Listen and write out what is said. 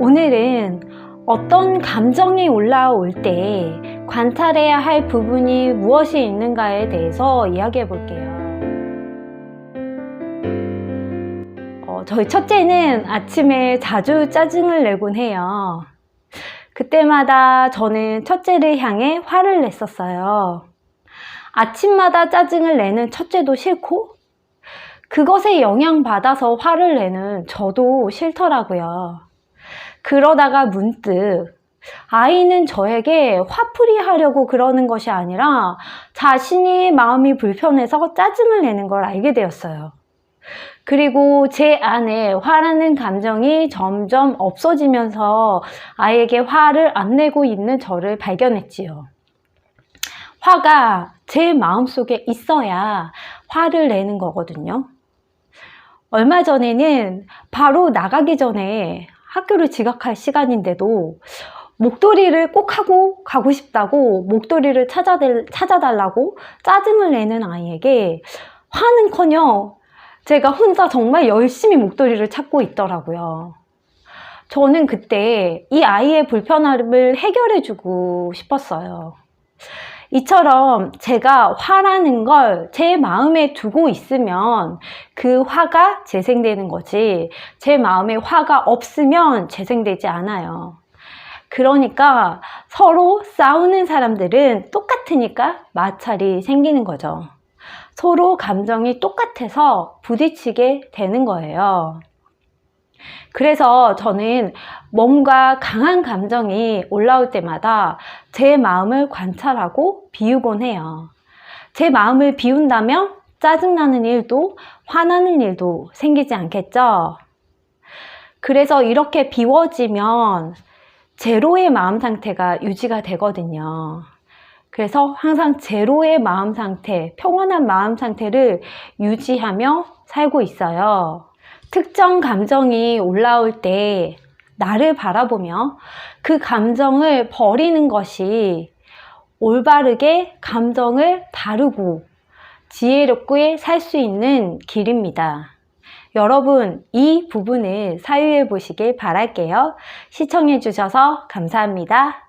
오늘은 어떤 감정이 올라올 때 관찰해야 할 부분이 무엇이 있는가에 대해서 이야기해 볼게요. 어, 저희 첫째는 아침에 자주 짜증을 내곤 해요. 그때마다 저는 첫째를 향해 화를 냈었어요. 아침마다 짜증을 내는 첫째도 싫고, 그것에 영향받아서 화를 내는 저도 싫더라고요. 그러다가 문득 아이는 저에게 화풀이 하려고 그러는 것이 아니라 자신이 마음이 불편해서 짜증을 내는 걸 알게 되었어요. 그리고 제 안에 화라는 감정이 점점 없어지면서 아이에게 화를 안 내고 있는 저를 발견했지요. 화가 제 마음속에 있어야 화를 내는 거거든요. 얼마 전에는 바로 나가기 전에 학교를 지각할 시간인데도 목도리를 꼭 하고 가고 싶다고 목도리를 찾아달, 찾아달라고 짜증을 내는 아이에게 화는 커녕 제가 혼자 정말 열심히 목도리를 찾고 있더라고요. 저는 그때 이 아이의 불편함을 해결해주고 싶었어요. 이처럼 제가 화라는 걸 제 마음에 두고 있으면 그 화가 재생되는 거지 제 마음에 화가 없으면 재생되지 않아요. 그러니까 서로 싸우는 사람들은 똑같으니까 마찰이 생기는 거죠. 서로 감정이 똑같아서 부딪히게 되는 거예요. 그래서 저는 뭔가 강한 감정이 올라올 때마다 제 마음을 관찰하고 비우곤 해요. 제 마음을 비운다면 짜증나는 일도 화나는 일도 생기지 않겠죠? 그래서 이렇게 비워지면 제로의 마음 상태가 유지가 되거든요. 그래서 항상 제로의 마음 상태, 평온한 마음 상태를 유지하며 살고 있어요. 특정 감정이 올라올 때 나를 바라보며 그 감정을 버리는 것이 올바르게 감정을 다루고 지혜롭게 살 수 있는 길입니다. 여러분, 이 부분을 사유해 보시길 바랄게요. 시청해 주셔서 감사합니다.